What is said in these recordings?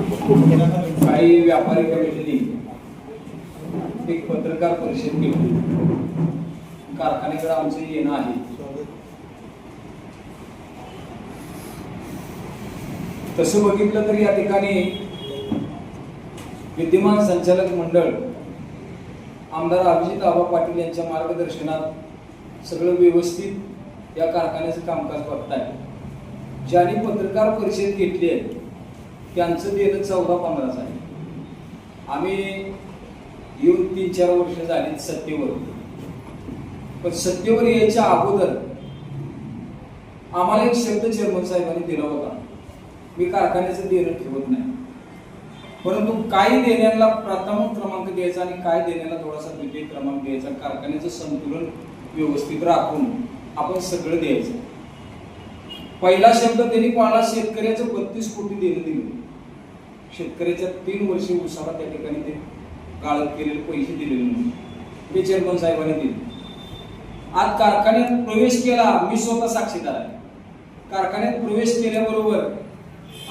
काही व्यापारी कमिटीने एक पत्रकार परिषद घेऊन कारखान्याकडे आमचं येणं आहे. तसं बघितलं तर या ठिकाणी विद्यमान संचालक मंडळ आमदार अभिजित आबा पाटील यांच्या मार्गदर्शनात सगळं व्यवस्थित या कारखान्याचं कामकाज बघताय ज्यांनी पत्रकार परिषद घेतली आहे त्यांचं देणं चौदा पंधराच आहे आम्ही येऊन तीन चार वर्ष झाली सत्तेवर. पण सत्तेवर यायच्या अगोदर आम्हाला एक शब्द चेअरमन साहेबांनी दिला होता. मी कारखान्याचं देणं ठेवत नाही. परंतु काही देण्याला प्राथमिक क्रमांक द्यायचा आणि काय देण्याला थोडासा द्वितीय क्रमांक द्यायचा. कारखान्याचं संतुलन व्यवस्थित राखून आपण सगळं द्यायचं. पहिला शब्द त्यांनी कोणाला? शेतकऱ्याचं बत्तीस कोटी देणं दिलं. शेतकऱ्याच्या तीन वर्षे उसाला त्या ठिकाणी ते काळ केलेले पैसे दिलेले नाही ते चेअरमन साहेबांनी दिले. आज कारखान्यात प्रवेश केला मी स्वतः साक्षीदार आहे. कारखान्यात प्रवेश केल्याबरोबर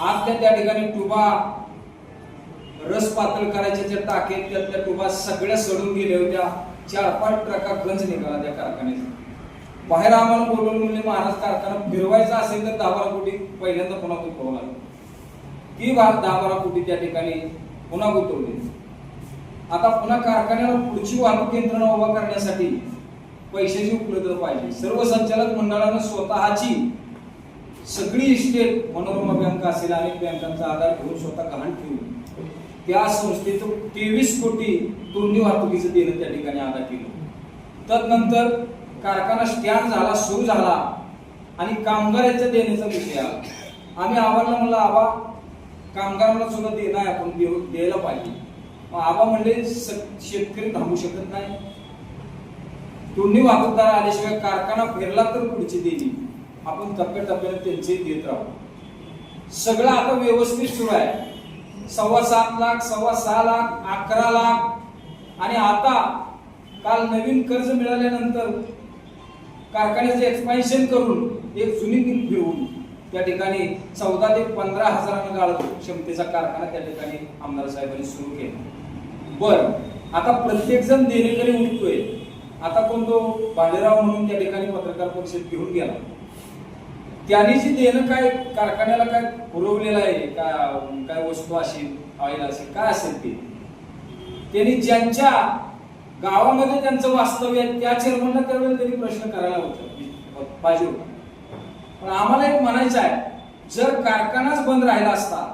आज त्या त्या ठिकाणी टुबा रस पातळ करायच्या ज्या टाक्यात त्यातल्या टुबा सगळ्या सडून गेल्या होत्या. चार पाच ट्रका गंज निघाला त्या कारखान्याचा. बाहेर आम्हाला बोलवून म्हणजे महाराज कारखाना फिरवायचा असेल तर दहा बारा कोटी पहिल्यांदा पुन्हा गुंतवावं लागेल. ती भाग दहा बारा कोटी त्या ठिकाणी पुन्हा गुंतवली? आता पुन्हा कारखान्याला पुढची वाहतूक यंत्रणा उभा करण्यासाठी पैशाची उपलब्धता पाहिजे. सर्व संचालक मंडळानं स्वतःची सगळी इस्टेट मनोरमा बँक असेल अनेक बँकांचा आधार घेऊन स्वतः गहाण ठेवून त्या संस्थेचं तेवीस कोटी तोंडी वाहतुकीचं देणं त्या ठिकाणी अदा केलं तदनंतर कारखाना स्टँड झाला सुरू झाला आणि कामगारांच्या देण्याचा विषय आला. आम्ही आबाला म्हणलं आबा कामगारांना सुद्धा देणं आहे आपण देऊ द्यायला पाहिजे. मग आबा म्हणले "स- शेतकरी थांबू शकत नाही. दोन्ही वाहतूकदार आल्याशिवाय कारखाना फिरला तर पुढची देणी. आपण टप्प्याटप्प्याने त्यांचे देत राहू. सगळं आता व्यवस्थित सुरू आहे. सव्वा सात लाख सव्वा सहा लाख अकरा लाख. आणि आता काल नवीन कर्ज मिळाल्यानंतर कारखान्याचं एक्सपान्शन करून एक जुनी मिल फिरवून त्या ठिकाणी चौदा ते पंधरा हजारानं गाळतो. क्षमतेचा कारखाना त्या ठिकाणी आमदार साहेबांनी सुरू केला. बर आता प्रत्येक जण देणेकरी उठतोय आता कोण तो भालेराव म्हणून त्या ठिकाणी पत्रकार परिषद घेऊन गेला. त्याने जी देणं काय कारखान्याला काय पुरवलेलं आहे का काय वस्तू असेल ऑइल असेल काय असेल ते? त्यांनी ज्यांच्या गावामध्ये त्यांचं वास्तव्य आहे त्या चेअरमनला त्यावेळेला त्यांनी प्रश्न करायला होता. पाहिजे होता. पण आम्हाला एक म्हणायचं आहे जर कारखानाच बंद राहिला असता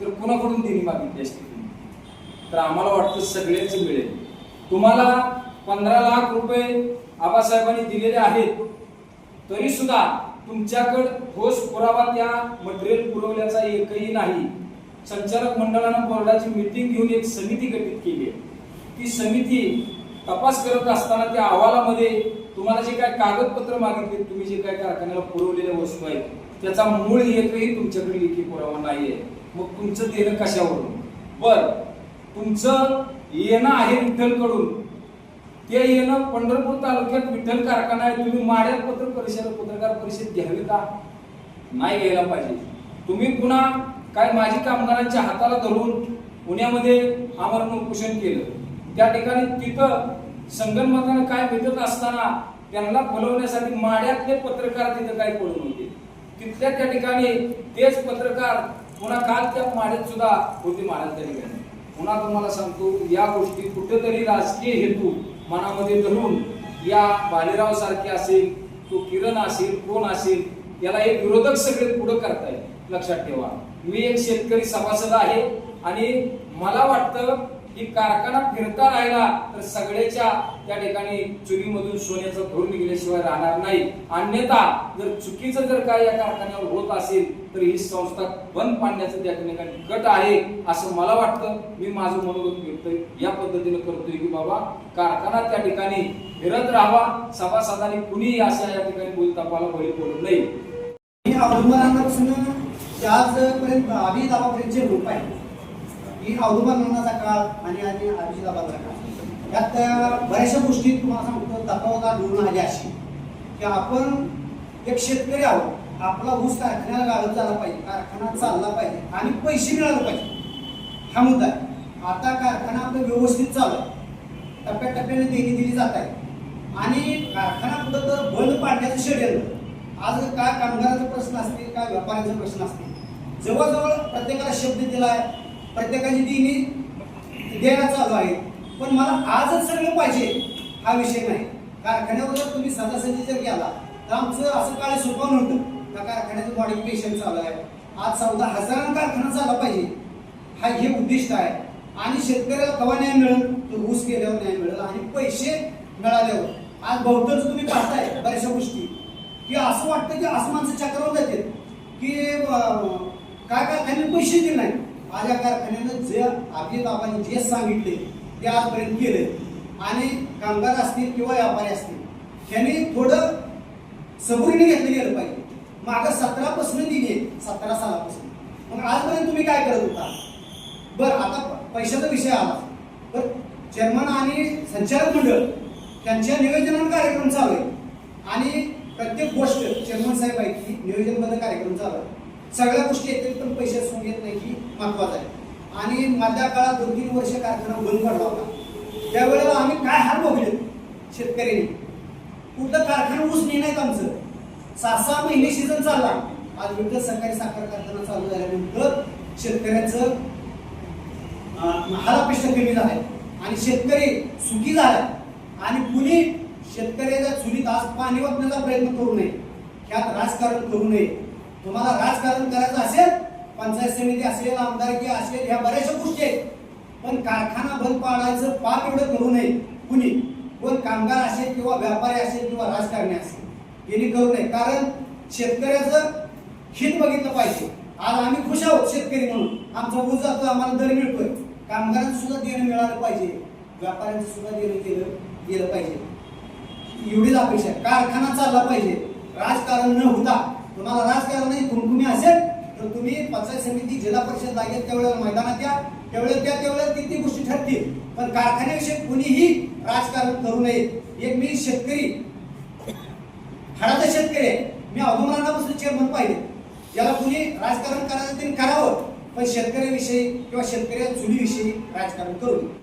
तर कुणाकडून दिली मागितली असती? तर आम्हाला वाटतं सगळेच मिळेल. तुम्हाला पंधरा लाख रुपये आबासाहेबांनी दिलेले आहेत तरी सुद्धा तुमच्याकडे ठोस पुरावा त्या मटेरियल पुरवल्याचा एकही नाही. संचालक मंडळानं बोर्डाची मीटिंग घेऊन एक समिती गठीत केली आहे. ती समिती तपास करत असताना त्या अहवालामध्ये तुम्हाला जे काय कागदपत्र मागितले तुम्ही जे काय कारखान्याला पुरवलेल्या वस्तू आहेत त्याचा मूळ एकही तुमच्याकडे लेखी पुरावा नाही आहे मग तुमचं देणं कशावरून? बर तुमचं येणं आहे विठ्ठलकडून. ते येणं पंढरपूर तालुक्यात विठ्ठल कारखाना आहे तुम्ही माड्यात पत्र परिषद पत्रकार परिषद घ्यावी का? नाही घ्यायला पाहिजे. तुम्ही पुन्हा काय माझी कामगारांच्या हाताला धरून पुण्यामध्ये आमरण उपोषण केलं. त्या ठिकाणी तिथं संगणमतानं काय भेटत असताना त्यांना बोलवण्यासाठी माड्यातले पत्रकार तिथं काय पळून होते तिथल्या त्या ठिकाणी तेच पत्रकार पुन्हा काल त्या माड्यात सुद्धा होते महाराज त्या ठिकाणी. पुन्हा तुम्हाला सांगतो या गोष्टी कुठेतरी राजकीय हेतू मनामध्ये धरून या भालेराव सारखे असेल तो किरण असेल कोण असेल याला एक विरोधक सगळे पुढे करताय लक्षात ठेवा. मी एक शेतकरी सभासद आहे आणि मला वाटतं की कारखाना फिरता राहिला तर सगळ्याच्या त्या ठिकाणी चुलीमधून सोन्याचं धूर निघल्याशिवाय राहणार नाही. अन्यथा जर चुकीचं जर काय या कारखान्यावर होत असेल तर ही संस्था बंद पाडण्याचं त्या ठिकाणी गट आहे असं मला वाटतं. मी माझं मनोगत व्यक्त या पद्धतीने करतोय की बाबा कारखाना त्या ठिकाणी फिरत राहावा. सभासदांनी कुणीही अशा या ठिकाणी बोलतापाला बळी पडू नये. ही औदुंबरांपासून ते आजपर्यंत आम्ही दावापर्यंत जे रूप आहे ही औदुंबर काळ आणि आधी आधी दाबाचा काळ. यात बऱ्याचशा गोष्टी तुम्हाला सांगतो तत्वावधान घेऊन आली अशी. की आपण एक शेतकरी आहोत आपला ऊस कारखान्याला गाळत झाला पाहिजे कारखाना चालला पाहिजे आणि पैसे मिळाले पाहिजे. हा मुद्दा आहे. आता कारखाना आपलं व्यवस्थित चालू आहे टप्प्याटप्प्याने देणी दिली जात आहे आणि कारखाना कुठं तर बंद पाडण्याचं शेड्यूल आज काय कामगाराचा प्रश्न असतील काय व्यापाऱ्याचा प्रश्न असतील? जवळजवळ प्रत्येकाला शब्द दिला आहे प्रत्येकाची देणी देणं चालू आहे. पण मला आजच सगळं पाहिजे हा विषय नाही. कारखान्यावर जर तुम्ही सदासदी जर गेला तर आमचं असं काय सोपं नव्हतं. त्या कारखान्याचं मॉडिफिकेशन चालू आहे. आज चौदा हजारांना कारखाना चालला पाहिजे. हा हे उद्दिष्ट आहे. आणि शेतकऱ्याला कवा न्याय मिळेल? तर ऊस केल्यावर न्याय मिळेल आणि पैसे मिळाल्यावर. आज बहुतांश तुम्ही पाहताय बऱ्याचशा गोष्टी की असं वाटतं की असं माणसं चक्रावर जाते. की काय कारखान्याने पैसे दिले नाही आज या कारखान्यानं जे अभिजित बाबांनी जे सांगितले ते आजपर्यंत केले. आणि कामगार असतील किंवा व्यापारी असतील त्यांनी थोडं सबुरीने घेतलं गेलं पाहिजे. मागं सतरापासून दिली सतरा सालापासून. मग आजपर्यंत तुम्ही काय करत होता? बरं आता पैशाचा विषय आला. तर चेअरमन आणि संचालक मंडळ त्यांच्या नियोजनानं कार्यक्रम चालू आहे. आणि प्रत्येक गोष्ट चेअरमन साहेब आहे की नियोजनबद्ध कार्यक्रम चालू आहे. सगळ्या गोष्टी येतील पण पैसे येत नाही की महत्वाचं आहे. आणि मधल्या काळात दोन तीन वर्ष कारखाना बंद पडला होता. त्यावेळेला आम्ही काय हार बघले शेतकऱ्यांनी कुठं कारखाना ऊस नाही नाहीत आमचं. सहा सहा महिने सीझन चालला. आज विविध सरकारी साखर कारखाना चालू झाल्यानंतर शेतकऱ्याचं अं, हालापेक्षा कमी झालाय. आणि शेतकरी सुखी झालाय. आणि कुणी शेतकऱ्याच्या चुलीत आज पाणी वाचण्याचा प्रयत्न करू नये. ह्यात राजकारण करू नये. तुम्हाला राजकारण करायचं असेल पंचायत समिती असेल आमदारकी असेल ह्या बऱ्याचशा गोष्टी आहेत. पण कारखाना बंद पाडायचं पाप एवढं करू नये. कुणी? कोण कामगार असेल किंवा व्यापारी असेल किंवा राजकारणी असेल. यांनी करू नये कारण शेतकऱ्याचं हित बघितलं पाहिजे. आज आम्ही खुश आहोत शेतकरी म्हणून. आमचा ऊस जातो आम्हाला दर मिळतोय. कामगारांचं सुद्धा देणं मिळालं पाहिजे. व्यापाऱ्यांचं सुद्धा देणं केलं गेलं पाहिजे. एवढीच अपेक्षा आहे. कारखाना चालला पाहिजे. राजकारण न होता तुम्हाला राजकारण नाही कुणकुणी असेल तर तुम्ही पंचायत समिती जिल्हा परिषद लागेल त्यावेळेला मैदानात या. त्यावेळेस त्या त्यावेळेला ती ती गोष्टी ठरतील? पण कारखान्याविषयी कुणीही राजकारण करू नये. एक मी शेतकरी हाडाचा शेतकरी आहे. मी अवधूमानापासून चेअरमन पाहिले. याला कुणी राजकारण करायचं त्यांनी करावं पण शेतकऱ्याविषयी किंवा शेतकऱ्या चुलीविषयी राजकारण करू नये.